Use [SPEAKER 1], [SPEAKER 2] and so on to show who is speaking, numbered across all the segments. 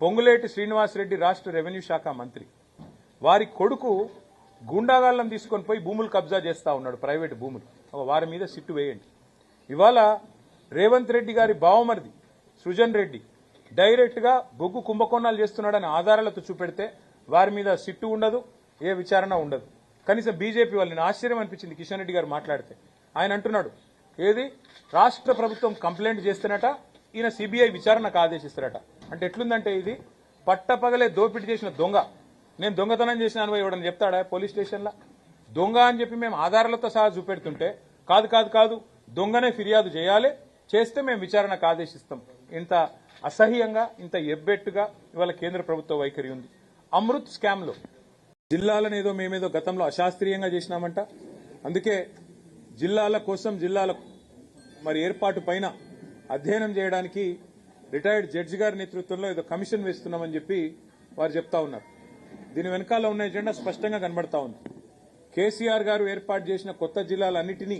[SPEAKER 1] పొంగులేటి శ్రీనివాసరెడ్డి రాష్ట్ర రెవెన్యూ శాఖ మంత్రి. వారి కొడుకు గుండాగాళ్ళం తీసుకొని పోయి భూములు కబ్జా చేస్తా ఉన్నాడు ప్రైవేట్ భూములు. ఒక వారి మీద సిట్టు వేయండి. ఇవాళ రేవంత్ రెడ్డి గారి బావమరిది సృజన్ రెడ్డి డైరెక్ట్గా బొగ్గు కుంభకోణాలు చేస్తున్నాడని ఆధారాలతో చూపెడితే వారి మీద సిట్టు ఉండదు ఏ విచారణ ఉండదు. కనీసం బీజేపీ వాళ్ళని ఆశ్చర్యం అనిపించింది కిషన్ రెడ్డి గారు మాట్లాడితే. ఆయన అంటున్నాడు ఏది? రాష్ట్ర ప్రభుత్వం కంప్లైంట్ చేస్తున్నట ఈయన సిబిఐ విచారణకు ఆదేశిస్తారట. అంటే ఎట్లుందంటే ఇది పట్టపగలే దోపిడీ చేసిన దొంగ. నేను దొంగతనం చేసిన అనుభవం ఇవ్వడం చెప్తాడా పోలీస్ స్టేషన్లో? దొంగ అని చెప్పి మేము ఆధారాలతో సహా చూపెడుతుంటే కాదు కాదు కాదు దొంగనే ఫిర్యాదు చేయాలి చేస్తే మేము విచారణకు ఆదేశిస్తాం. ఇంత అసహ్యంగా ఇంత ఎబ్బెట్టుగా ఇవాళ కేంద్ర ప్రభుత్వ వైఖరి ఉంది. అమృత్ స్కామ్లో జిల్లాలనేదో మేమేదో గతంలో అశాస్త్రీయంగా చేసినామంట. అందుకే జిల్లాల కోసం జిల్లాల మరి ఏర్పాటు పైన అధ్యయనం చేయడానికి రిటైర్డ్ జడ్జి గారి నేతృత్వంలో ఏదో కమిషన్ వేస్తున్నామని చెప్పి వారు చెప్తా ఉన్నారు. దీని వెనకాల ఉన్న ఎజెండా స్పష్టంగా కనబడతా ఉంది. కేసీఆర్ గారు ఏర్పాటు చేసిన కొత్త జిల్లాలన్నింటినీ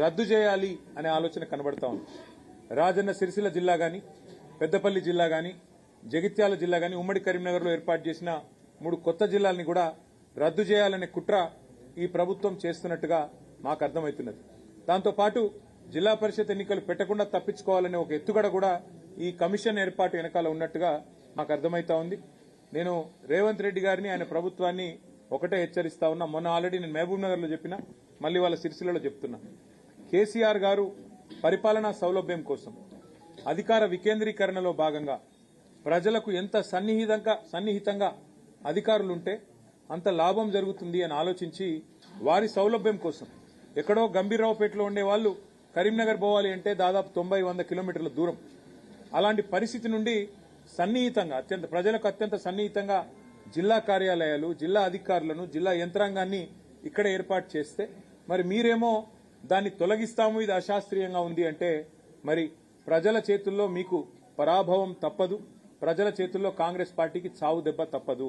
[SPEAKER 1] రద్దు చేయాలి అనే ఆలోచన కనబడతా ఉంది. రాజన్న సిరిసిల్ల జిల్లా గాని పెద్దపల్లి జిల్లా గాని జగిత్యాల జిల్లా గాని ఉమ్మడి కరీంనగర్లో ఏర్పాటు చేసిన మూడు కొత్త జిల్లాల్ని కూడా రద్దు చేయాలనే కుట్ర ఈ ప్రభుత్వం చేస్తున్నట్టుగా మాకు అర్థమవుతున్నది. దాంతోపాటు జిల్లా పరిషత్ ఎన్నికలు పెట్టకుండా తప్పించుకోవాలనే ఒక ఎత్తుగడ కూడా ఈ కమిషన్ ఏర్పాటు వెనకాల ఉన్నట్టుగా మాకు అర్థమైతా ఉంది. నేను రేవంత్ రెడ్డి గారిని ఆయన ప్రభుత్వాన్ని ఒకటే హెచ్చరిస్తా ఉన్నా. మొన్న ఆల్రెడీ నేను మహబూబ్ నగర్లో చెప్పిన మళ్ళీ వాళ్ళ సిరిసిల్లలో చెప్తున్నా. కేసీఆర్ గారు పరిపాలనా సౌలభ్యం కోసం అధికార వికేంద్రీకరణలో భాగంగా ప్రజలకు ఎంత సన్నిహితంగా సన్నిహితంగా అధికారులుంటే అంత లాభం జరుగుతుంది అని ఆలోచించి వారి సౌలభ్యం కోసం ఎక్కడో గంభీరరావుపేటలో ఉండే వాళ్ళు కరీంనగర్ పోవాలి అంటే దాదాపు తొంభై వంద కిలోమీటర్ల దూరం. అలాంటి పరిస్థితి నుండి సన్నిహితంగా అత్యంత ప్రజలకు అత్యంత సన్నిహితంగా జిల్లా కార్యాలయాలు జిల్లా అధికారులను జిల్లా యంత్రాంగాన్ని ఇక్కడ ఏర్పాటు చేస్తే మరి మీరేమో దాన్ని తొలగిస్తాము ఇది అశాస్త్రీయంగా ఉంది అంటే మరి ప్రజల చేతుల్లో మీకు పరాభవం తప్పదు ప్రజల చేతుల్లో కాంగ్రెస్ పార్టీకి చావు దెబ్బ తప్పదు.